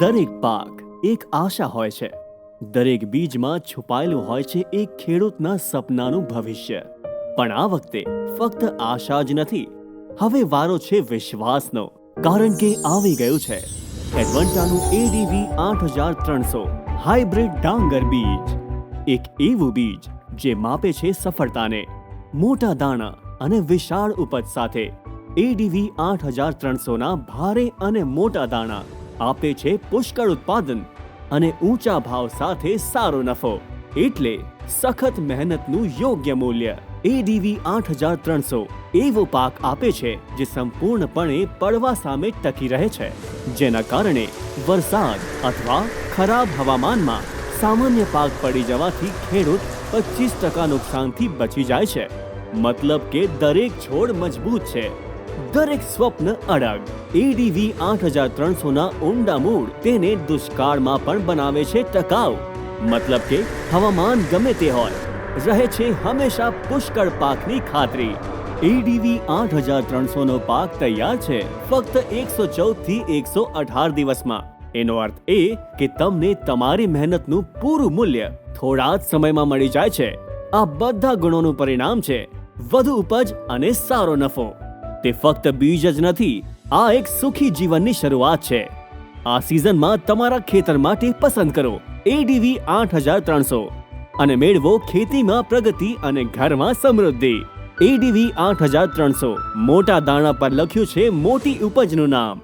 દરેક પાક એક આશા હોય છે. દરેક બીજમાં છુપાયેલું હોય છે એક ખેડૂતના સપનાનું ભવિષ્ય. પણ આ વખતે ફક્ત આશા જ નથી, હવે વારો છે વિશ્વાસનો. કારણ કે આવી ગયું છે. એડવન્ટાનું એડીવી આઠ હજાર ત્રણસો, હાઇબ્રિડ ડાંગર બીજ. એક એવું બીજ જે માપે છે સફળતાને. મોટા દાણા અને વિશાળ ઉપજ સાથે એડીવી આઠ હજાર ત્રણસોના ભારે અને મોટા દાણા આપે છે પુષ્કળ ઉત્પાદન અને ઊંચા ભાવ સાથે સારો નફો. એટલે સખત મહેનતનું યોગ્ય મૂલ્ય એડીવી આઠ હજાર ત્રણસો એવો પાક આપે છે જે સંપૂર્ણપણે પડવા સામે ટકી રહે છે. જેના કારણે વરસાદ અથવા ખરાબ હવામાનમાં સામાન્ય પાક પડી જવાથી ખેડૂત પચીસ ટકા નુકસાનથી બચી જાય છે. મતલબ કે દરેક છોડ મજબૂત છે. દરેક સ્વપ્ન અડગ. એડીવી આઠ હજાર ત્રણસો ના ઊંડા મૂળ તેને દુષ્કાળમાં પણ બનાવે છે ટકાઉ. મતલબ કે હવામાન ગમે તે હોય, રહે છે હંમેશા પુષ્કળ પાકની ખાતરી. એડીવી આઠ હજાર ત્રણસો નો પાક તૈયાર છે ફક્ત એકસો ચૌદથી એકસો અઢાર દિવસમાં. એનો અર્થ એ કે તમને તમારી મહેનતનું પૂરું મૂલ્ય થોડા જ સમયમાં મળી જાય છે. આ બધા ગુણોનું પરિણામ છે. વધુ ઉપજ અને સારો નફો. તે ફક્ત બીજ જ નથી, આ એક સુખી જીવનની શરૂઆત છે. આ સિઝનમાં તમારા ખેતર માટે પસંદ કરો એડીવી આઠ હજાર ત્રણસો. અને મેળવો ખેતીમાં પ્રગતિ અને ઘરમાં સમૃદ્ધિ. એડીવી આઠ હજાર ત્રણસો. મોટા દાણા પર લખ્યું છે મોટી ઉપજનું નામ.